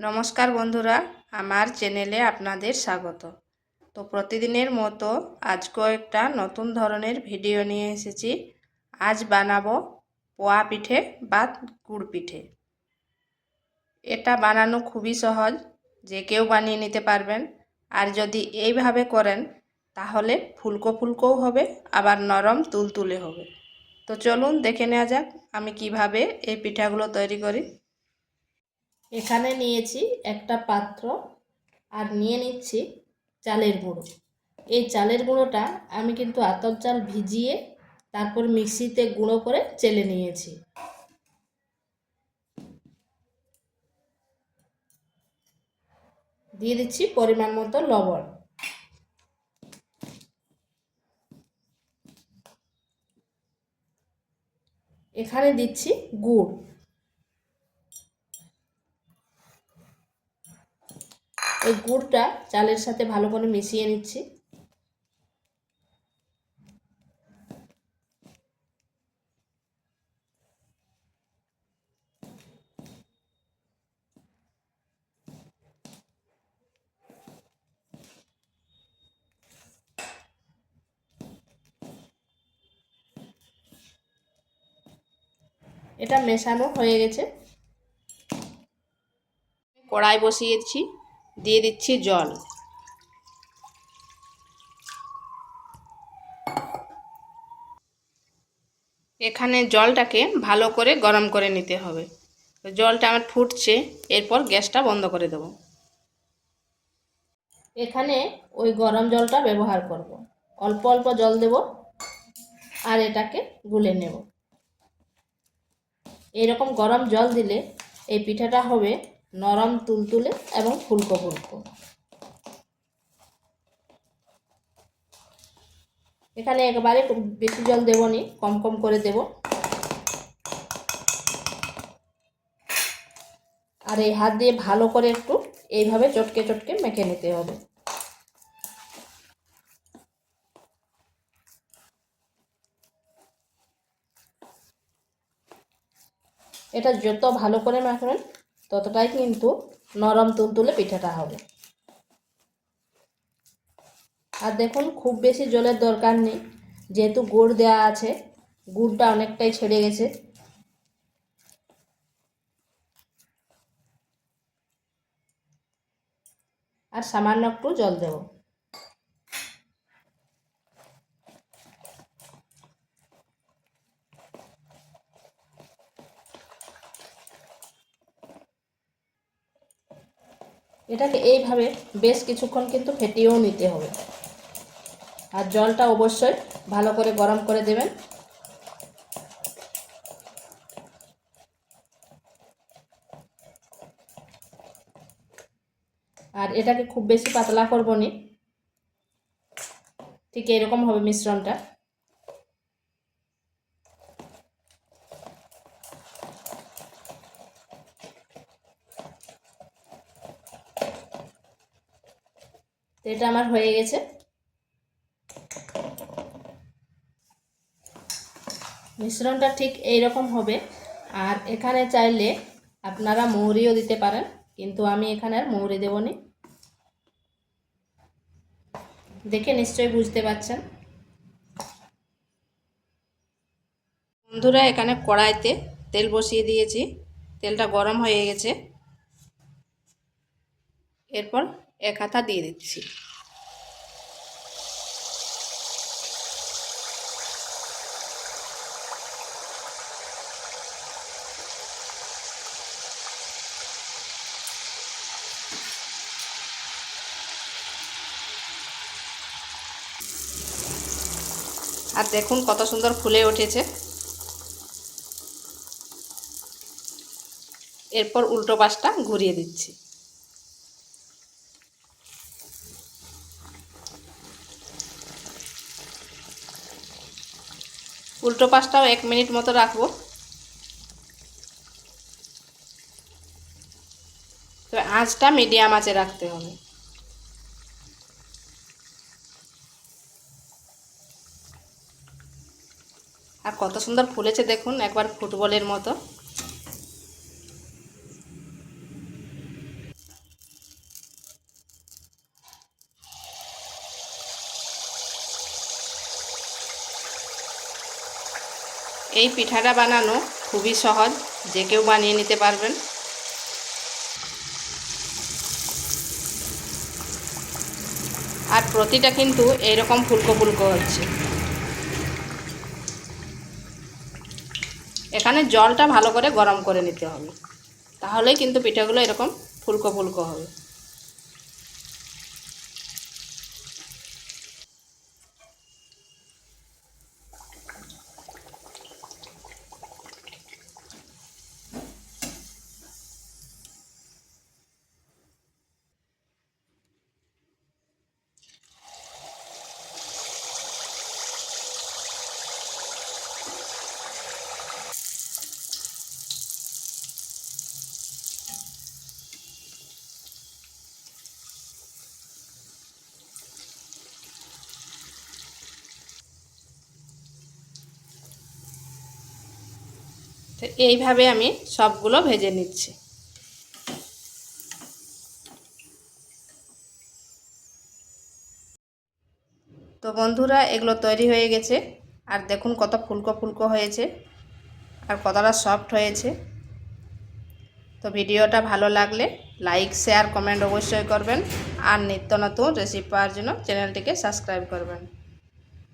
নমস্কার বন্ধুরা, আমার চ্যানেলে আপনাদের স্বাগত। তো প্রতিদিনের মতো আজকেও একটা নতুন ধরনের ভিডিও নিয়ে এসেছি। আজ বানাবো পোয়া পিঠে বা গুড় পিঠে। এটা বানানো খুবই সহজ, যে কেউ বানিয়ে নিতে পারবেন। আর যদি এইভাবে করেন, তাহলে ফুলকো ফুলকোও হবে, আবার নরম তুলতুলে হবে। তো চলুন দেখে নেওয়া যাক আমি কীভাবে এই পিঠাগুলো তৈরি করি। এখানে নিয়েছি একটা পাত্র আর নিয়ে নিচ্ছি চালের গুঁড়ো। এই চালের গুঁড়োটা আমি কিন্তু আতপ চাল ভিজিয়ে তারপর মিক্সিতে গুঁড়ো করে চেলে নিয়েছি। দিয়ে দিচ্ছি পরিমাণ মতো লবণ। এখানে দিচ্ছি গুড়। এই গুড়টা চালের সাথে ভালো করে মিশিয়ে নিচ্ছি। এটা মেশানো হয়ে গেছে। কড়াই বসিয়েছি। দিয়ে দিচ্ছি জল। এখানে জলটাকে ভালো করে গরম করে নিতে হবে। জলটা আমার ফুটছে, এরপর গ্যাসটা বন্ধ করে দেব। এখানে ওই গরম জলটা ব্যবহার করব। অল্প অল্প জল দেব আর এটাকে গুলে নেব। এরকম গরম জল দিলে এই পিঠাটা হবে নরম তুলতুলে এবং ফুলকো ফুলকো। এখানে একবারে বেশি জল দেব নি, কম কম করে দেব। আর এই হাত দিয়ে ভালো করে একটু এইভাবে চটকে চটকে মেখে নিতে হবে। এটা যত ভালো করে মাখবেন ততটাই কিন্তু নরম তুলতুলে পিঠাটা হবে। আর দেখুন, খুব বেশি জলের দরকার নেই। যেহেতু গুড় দেওয়া আছে, গুড়টা অনেকটাই ছেড়ে গেছে। আর সামান্য একটু জল দেব। এটাকে এইভাবে বেশ কিছুক্ষণ কিন্তু ফেটিয়েও নিতে হবে। আর জলটা অবশ্যই ভালো করে গরম করে দেবেন। আর এটাকে খুব বেশি পাতলা করব নি। ঠিক এরকম হবে মিশ্রণটা। এটা আমার হয়ে গেছে। মিশ্রণটা ঠিক এই রকম হবে। আর এখানে চাইলে আপনারা মৌরিও দিতে পারেন, কিন্তু আমি এখানে আর মৌরি দেবনি দেখে নিশ্চয়ই বুঝতে পারছেন। বন্ধুরা, এখানে কড়াইতে তেল বসিয়ে দিয়েছি। তেলটা গরম হয়ে গেছে। এরপর এক হাতা দিয়ে দিচ্ছি। আর দেখুন কত সুন্দর ফুলে উঠেছে। এরপর উল্টো পাশটা ঘুরিয়ে দিচ্ছি। উল্টো পাশটাও এক মিনিট মতো রাখব। তো আঁচটা মিডিয়াম আঁচে রাখতে হবে। আর কত সুন্দর ফুলেছে দেখুন, একবার ফুটবলের মতো। এই পিঠাটা বানানো খুবই সহজ, যে কেউ বানিয়ে নিতে পারবেন। আর প্রতিটা কিন্তু এইরকম ফুলকো ফুলকো হচ্ছে। এখানে জলটা ভালো করে গরম করে নিতে হবে। তাহলেই কিন্তু পিঠাগুলো এরকম ফুলকো ফুলকো হবে। তো এইভাবে আমি সবগুলো ভেজে নিচ্ছি। তো বন্ধুরা, এগুলো তৈরি হয়ে গেছে। আর দেখুন কত ফুলকো ফুলকো হয়েছে আর কতটা সফট হয়েছে। তো ভিডিওটা ভালো লাগলে লাইক, শেয়ার, কমেন্ট অবশ্যই করবেন। আর নিত্য নতুন রেসিপি পাওয়ার জন্য চ্যানেলটিকে সাবস্ক্রাইব করবেন।